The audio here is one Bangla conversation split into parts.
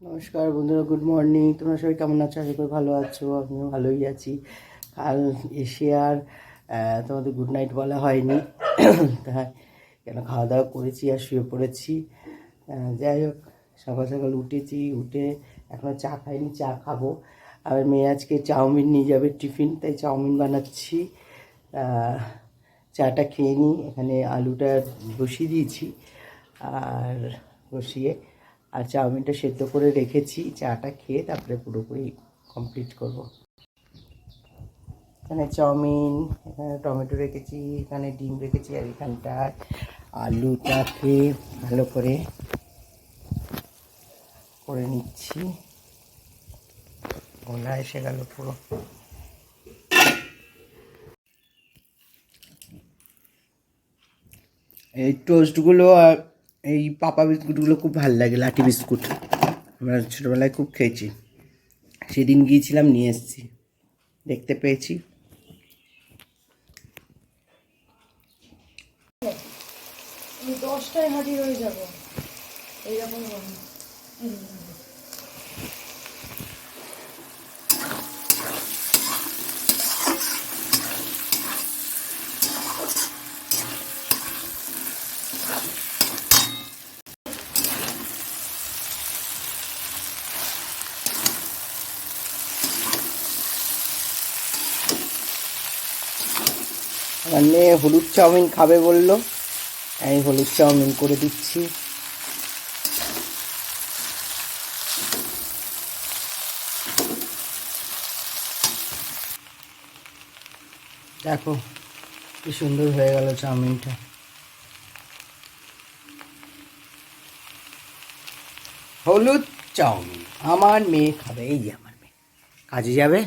নমস্কার বন্ধুরা গুড মর্নিং তোমরা সবাই কেমন আছো? আশা করি ভালো আছো, আমিও ভালোই আছি। কাল এসে আর তোমাদের গুড নাইট বলা হয়নি। তাই কেন খাওয়া দাওয়া করেছি আর শুয়ে পড়েছি। যাই হোক, সকাল সকাল উঠেছি, উঠে এখনও চা খাইনি, চা খাব। আর মেয়ে আজকে চাউমিন নিয়ে যাবে টিফিন, তাই চাউমিন বানাচ্ছি। চাটা খেয়ে নিই। এখানে আলুটা বসিয়ে দিয়েছি, আর বসিয়ে আর চাউমিনটা সেদ্ধ করে রেখেছি, চাটা খেয়ে তারপরে পুরোপুরি কমপ্লিট করব। এখানে চাউমিন, এখানে টমেটো রেখেছি, এখানে ডিম রেখেছি আর এখানটায় আলুটাকে ভালো করে করে নিচ্ছি। গোলা এসে গেল পুরো। এই টোস্টগুলো আর এই পাপা বিস্কুটগুলো খুব ভালো লাগে, লাঠি বিস্কুট। আমরা ছোটোবেলায় খুব খেয়েছি। সেদিন গিয়েছিলাম, নিয়ে এসেছি। দেখতে পেয়েছি। দশটায় হাজির হয়ে যাব। এইরকম আমার মেয়ে হলুদ চাউমিন খাবে বলল। আমি হলুদ চাউমিন করে দিচ্ছি। দেখো, কি সুন্দর হয়ে গেল চাউমিনটা। হলুদ চাউমিন, আমার মেয়ে খাবে, এই আমার মেয়ে। কাজে যাবে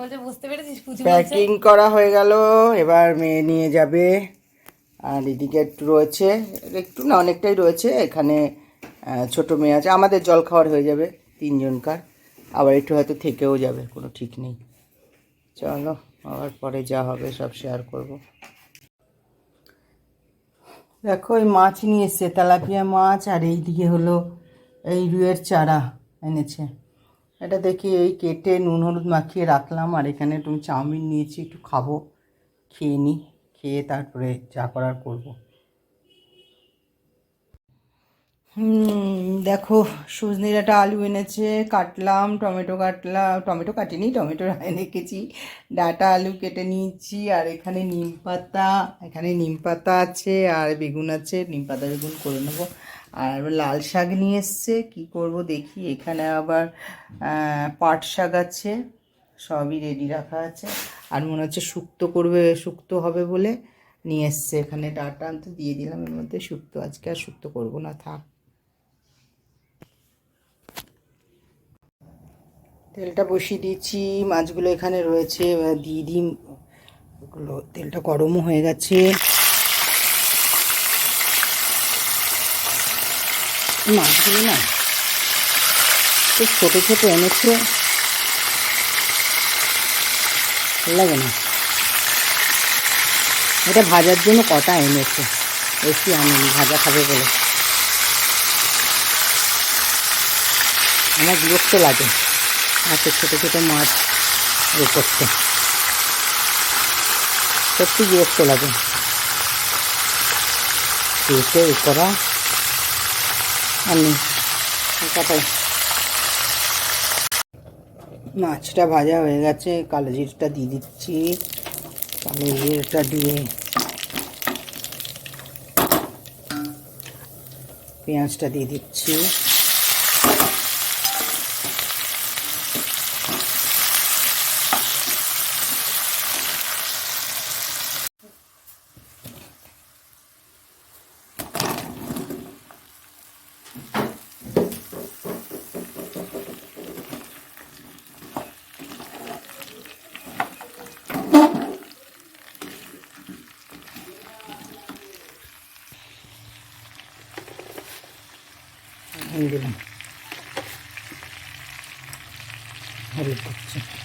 বলছে বুঝতে পেরেছিস পুচু প্যাকিং করা হয়ে গেল, এবার মেয়ে নিয়ে যাবে। আর এদিকে একটু রয়েছে, একটু না, অনেকটাই রয়েছে। এখানে ছোট মেয়ে আছে। আমাদের জল খাওয়ার হয়ে যাবে তিনজনকার। আবার একটু হয়তো থেকেও যাবে, কোনো ঠিক নেই। চলো, আবার পরে যা হবে, সব শেয়ার করব। দেখো, এই মাছ নিয়ে এসছে, তেলাপিয়া মাছ, আর এইদিকে হলো, এই রুইয়ের চারা এনেছে। এটা দেখি এই কেটে নুন হলুদ মাখিয়ে রাখলাম, আর এখানে তুমি চাউমিন নিয়েছি, একটু খাব, খেয়ে নিই খেয়ে তারপরে যা করার করব। দেখো সজনে ডাঁটা আলু এনেছে, কাটলাম, টমেটো কাটলাম, টমেটো কাটিনি, টমেটো রেখেছি ডাটা আলু কেটে নিয়েছি, আর এখানে নিম পাতা, এখানে নিম পাতা আছে, আর বেগুন আছে, নিম পাতা বেগুন করে নেব। আর লাল শাক নিয়ে এসছে, কী করব দেখি, এখানে আবার পাট শাক আছে, সবই রেডি রাখা আছে, আর মনে হচ্ছে শুক্তো করবে, শুক্তো হবে বলে নিয়ে এসছে, এখানে ডাটা তো দিয়ে দিলাম, এর মধ্যে শুক্তো, আজকে আর শুক্তো করব না, থাক। তেলটা বসিয়ে দিয়েছি, মাছগুলো এখানে রয়েছে দিয়ে দিই তেলটা গরমও হয়ে গেছে। মাছগুলো না খুব ছোটো ছোটো এনেছে। লাগে না। এটা ভাজার জন্য কটা এনেছে? বেশি আনেনি, ভাজা খাবে বলে। আমার বিরক্ত লাগে এত ছোটো ছোটো মাছ এ করতে। সত্যি বিরক্ত লাগে। কেটে এ করা আর নেই মাছটা ভাজা হয়ে গেছে, কালো জিরটা দিয়ে দিচ্ছি। কালো দিয়ে পেঁয়াজটা দিয়ে দিচ্ছি। 옮기면 허리 꺾지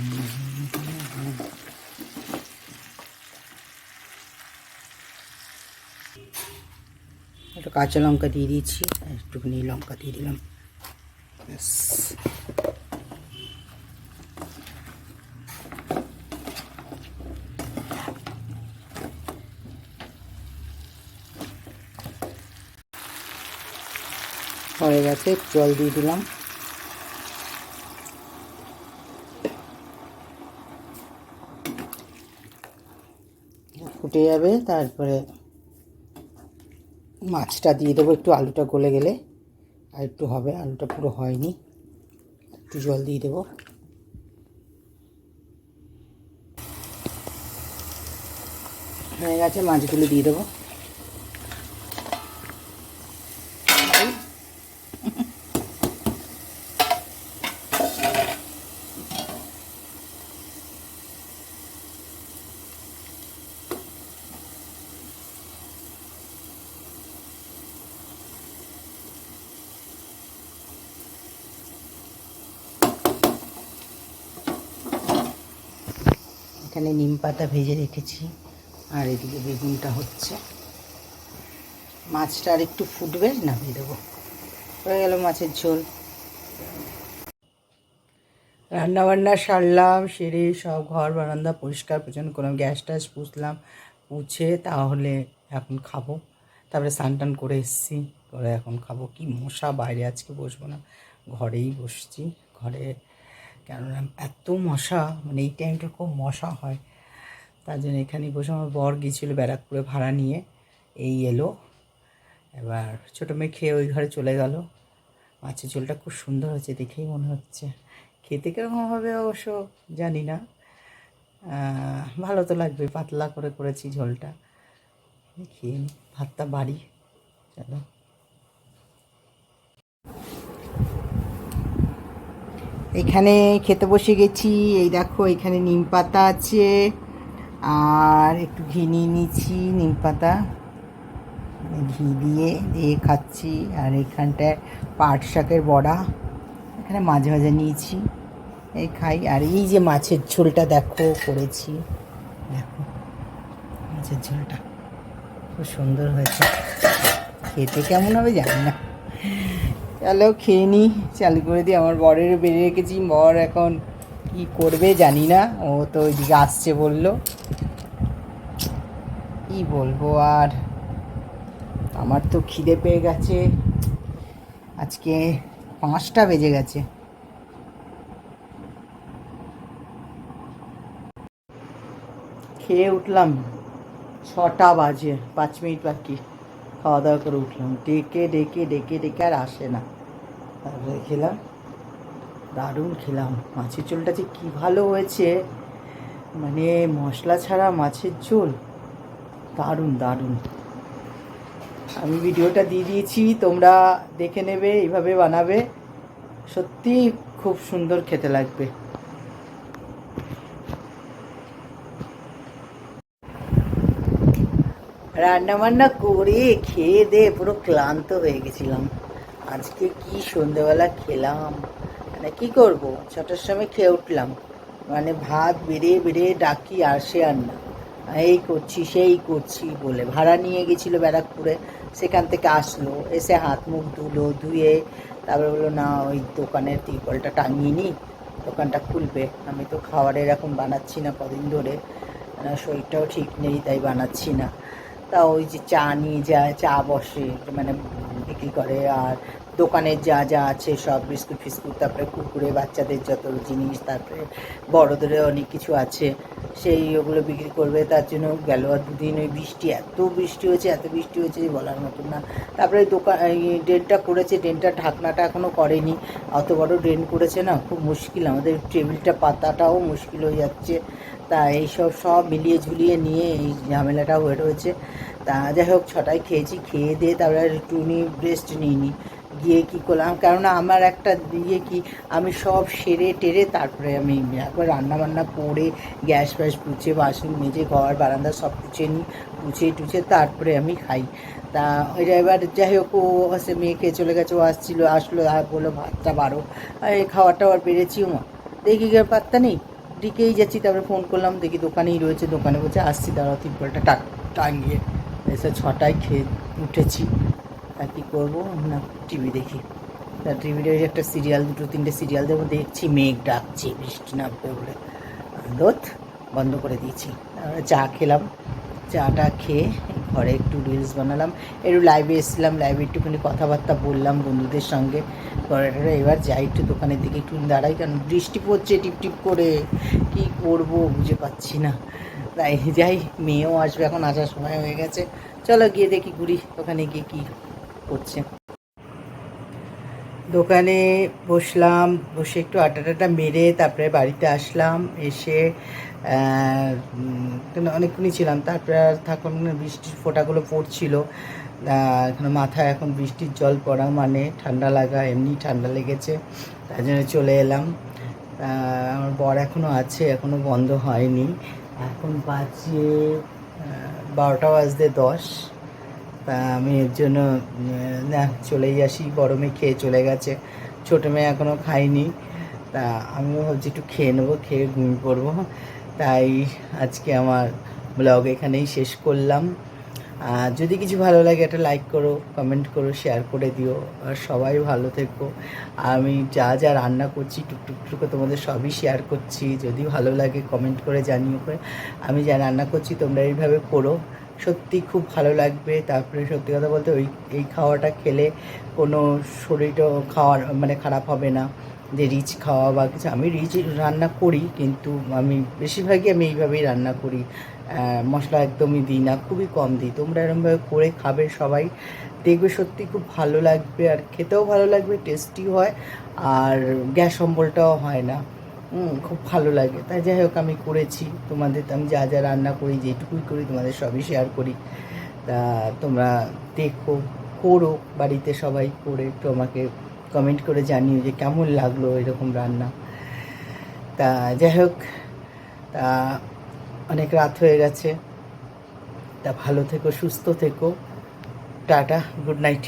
Mm-hmm. কাঁচা লঙ্কা দিয়ে দিয়েছি একটুখানি লঙ্কা দিয়ে দিলাম। হয়ে গেছে জল দিয়ে দিলাম। ফুটে যাবে, তারপরে মাছটা দিয়ে দেবো, একটু আলুটা গলে গেলে, আর একটু হবে, আলুটা পুরো হয়নি, একটু জল দিয়ে দেবো। হয়ে গেছে, মাছগুলো দিয়ে দেবো। এখানে নিম পাতা ভেজে রেখেছি। আর এদিকে বেগুনটা হচ্ছে। মাছটা আর একটু ফুটবে, নামিয়ে দেবো। হয়ে গেল মাছের ঝোল। রান্না বান্না সারলাম, সেরে সব ঘর বারান্দা পরিষ্কার পরিচ্ছন্ন করলাম, গ্যাস ট্যাস পুষলাম পুছে তাহলে এখন খাব। তারপরে স্নান টান করে এসেছি করে এখন খাব। কি মশা, বাইরে আজকে বসবো না। ঘরেই বসছি, ঘরে কেননা এত মশা মানে এই টাইমটা খুব মশা হয়। তার জন্য এখানে বসে আমার বর গিয়েছিল ব্যারাকপুরে ভাড়া নিয়ে, এই এলো। এবার ছোটো মেয়ে খেয়ে ওই ঘরে চলে গেল। মাছের ঝোলটা খুব সুন্দর হয়েছে দেখেই মনে হচ্ছে। খেতে কীরকম হবে অবশ্য জানি না। ভালো তো লাগবে, পাতলা করে করেছি ঝোলটা। খেয়ে ভাতটা বাড়ি। চলো। এখানে খেতে বসে গেছি। এই দেখো, এখানে নিম পাতা আছে। আর একটু ঘি নিয়ে নিয়েছি নিম পাতা। ঘি দিয়ে দিয়ে খাচ্ছি। আর এখানটায় পাট শাকের বড়া। এখানে মাঝে মাঝে নিয়েছি। এই খাই। আর এই যে মাছের ঝোলটা দেখো, করেছি। দেখো, মাছের ঝোলটা। খুব সুন্দর হয়েছে। খেতে কেমন হবে জানি না। চলো খেয়ে নিই চালু করে দিই আমার বরের বেরিয়ে রেখেছি। বর এখন কি করবে জানি না, ও তো ওইদিকে আসছে বলল। কি বলব আর? আমার তো খিদে পেয়ে গেছে। আজকে পাঁচটা বেজে গেছে। খেয়ে উঠলাম। ছটা বাজে, পাঁচ মিনিট বাকি। খাওয়া দাওয়া করে উঠলাম। ডেকে ডেকে ডেকে ডেকে আর আসে না। তারপরে খেলাম। দারুণ খেলাম। মাছের ঝোলটা যে কী ভালো হয়েছে। মানে মশলা ছাড়া মাছের ঝোল দারুণ দারুণ। আমি ভিডিওটা দিয়ে দিয়েছি, তোমরা দেখে নেবে, এইভাবে বানাবে। সত্যি খুব সুন্দর খেতে লাগবে। রান্না বান্না করে খেয়ে দিয়ে পুরো ক্লান্ত হয়ে গেছিলাম। আজকে কি সন্ধ্যেবেলা খেলাম? মানে কি করব? ছটার সময় খেয়ে উঠলাম। মানে ভাত বেড়ে বেড়ে ডাকি, আসে আর না। এই করছি, সেই করছি বলে। ভাড়া নিয়ে গেছিল ব্যারাকপুরে। সেখান থেকে আসলো। এসে হাত মুখ ধুলো, ধুয়ে তারপরে বলল, না, ওই দোকানের তিরপলটা টাঙিয়ে নিই দোকানটা খুলবে। আমি তো খাবারের এখন বানাচ্ছি না কদিন ধরে। শরীরটাও ঠিক নেই, তাই বানাচ্ছি না। তা ওই যে চা নিয়ে যায় চা বসে মানে বিক্রি করে। আর দোকানের যা যা আছে সব বিস্কুট ফিস্কুট, তারপরে কুকুরে বাচ্চাদের যত জিনিস, তারপরে বড়োদের অনেক কিছু আছে, সেই ওগুলো বিক্রি করবে। তার জন্য গেল আর দুদিন ওই বৃষ্টি, এত বৃষ্টি হয়েছে, এত বৃষ্টি হয়েছে যে বলার মতন না। তারপরে দোকান ড্রেনটা করেছে, ড্রেনটা ঢাকনাটা এখনও করেনি। অত বড় ড্রেন করেছে না, খুব মুশকিল। আমাদের টেবিলটা, পাতাটাও মুশকিল হয়ে যাচ্ছে। তা এইসব সব মিলিয়ে ঝুলিয়ে নিয়ে এই ঝামেলাটা হয়ে রয়েছে। তা যাই হোক, ছটায় খেয়েছি, খেয়ে দিয়ে তারপরে একটু নিয়ে রেস্ট নিইনি। গিয়ে কী করলাম? কেননা আমার একটা ইয়ে কি, আমি সব সেরে টেরে তারপরে আমি একবার রান্না বান্না করে গ্যাস ফ্যাস পুছে বাসন মেজে, ঘর, বারান্দা সব পুছে নিই পুছে টুছে তারপরে আমি খাই। তা ওইটা এবার যাই হোক, ও হচ্ছে মেয়ে খেয়ে চলে গেছে, ও আসছিল, আসলো, আর বলল ভাতটা বারো এই খাওয়াটা আবার পেরেছি মা দেখি গিয়ে পাত্তা নেই। দিকেই যাচ্ছি, তারপরে ফোন করলাম, দেখি দোকানেই রয়েছে, দোকানে বলছে, আসছি, দাঁড়াও তিরপলটা টাক টাঙিয়ে এসে ছটায় খেয়ে উঠেছি। আর কী করব? না টিভি দেখি। তা টিভিতে একটা সিরিয়াল দুটো, তিনটে সিরিয়াল দেবো দেখছি, মেঘ ডাকছে, বৃষ্টি নামবে বলে। দোত বন্ধ করে দিয়েছি। চা খেলাম। চাটা খেয়ে ঘরে একটু রিলস বানালাম। একটু লাইভে এসেছিলাম লাইভে একটুখানি কথাবার্তা বললাম বন্ধুদের সঙ্গে। পরে এবার যাই একটু দোকানের দিকে, একটু দাঁড়াই কারণ বৃষ্টি পড়ছে টিপ টিপ করে। কি করব বুঝে পাচ্ছি না। তাই যাই, মেয়েও আসবে এখন, আসার সময় হয়ে গেছে। চলো গিয়ে দেখি ঘুরি, ওখানে গিয়ে কী করছে। দোকানে বসলাম, বসে একটু আটা টাটা মেরে তারপরে বাড়িতে আসলাম, এসে অনেকক্ষণই ছিলাম। তারপরে তখন বৃষ্টির ফোঁটাগুলো পড়ছিল। এখানে মাথায় এখন বৃষ্টির জল পড়া মানে ঠান্ডা লাগা, এমনি ঠান্ডা লেগেছে। তার জন্য চলে এলাম। আমার বর এখনও আছে এখনও বন্ধ হয়নি। এখন বাজে বারোটা বাজতে দশ। তা আমি এর জন্য না চলেই আসি মেয়ে খেয়ে চলে গেছে। ছোটো মেয়ে এখনও খাইনি তা আমিও ভাবছি একটু খেয়ে নেব, খেয়ে ঘুমিয়ে পড়ব। তাই আজকে আমার ব্লগ এখানেই শেষ করলাম। যদি কিছু ভালো লাগে একটা লাইক করো কমেন্ট করো শেয়ার করে দিও। আর সবাই ভালো থেকো। আমি যা যা রান্না করছি টুকটুক টুকু তোমাদের সবই শেয়ার করছি। যদি ভালো লাগে কমেন্ট করে জানিও। করে আমি যা রান্না করছি তোমরা এইভাবে করো। সত্যি খুব ভালো লাগবে। তারপরে সত্যি কথা বলতে ওই, এই খাওয়াটা খেলে কোনো শরীরও খাওয়ার মানে খারাপ হবে না। যে রিচ খাওয়া বা কিছু, আমি রিচ রান্না করি, কিন্তু আমি বেশিরভাগই আমি এইভাবেই রান্না করি। মশলা একদমই দিই না, খুবই কম দিই। তোমরা এরকমভাবে করে খাবে সবাই। দেখবে সত্যি খুব ভালো লাগবে, আর খেতেও ভালো লাগবে টেস্টি হয়, আর গ্যাস অম্বলটাও হয় না। খুব ভালো লাগে। তাই যাই হোক, আমি করেছি। তোমাদের, আমি যা যা রান্না করি, যেটুকুই করি, তোমাদের সবই শেয়ার করি। তা তোমরা দেখো, করো, বাড়িতে সবাই করে একটু আমাকে কমেন্ট করে জানিও যে কেমন লাগল এরকম রান্না। তা যাই হোক, তা অনেক রাত হয়ে গেছে। তা ভালো থেকো, সুস্থ থেকো। Tata good night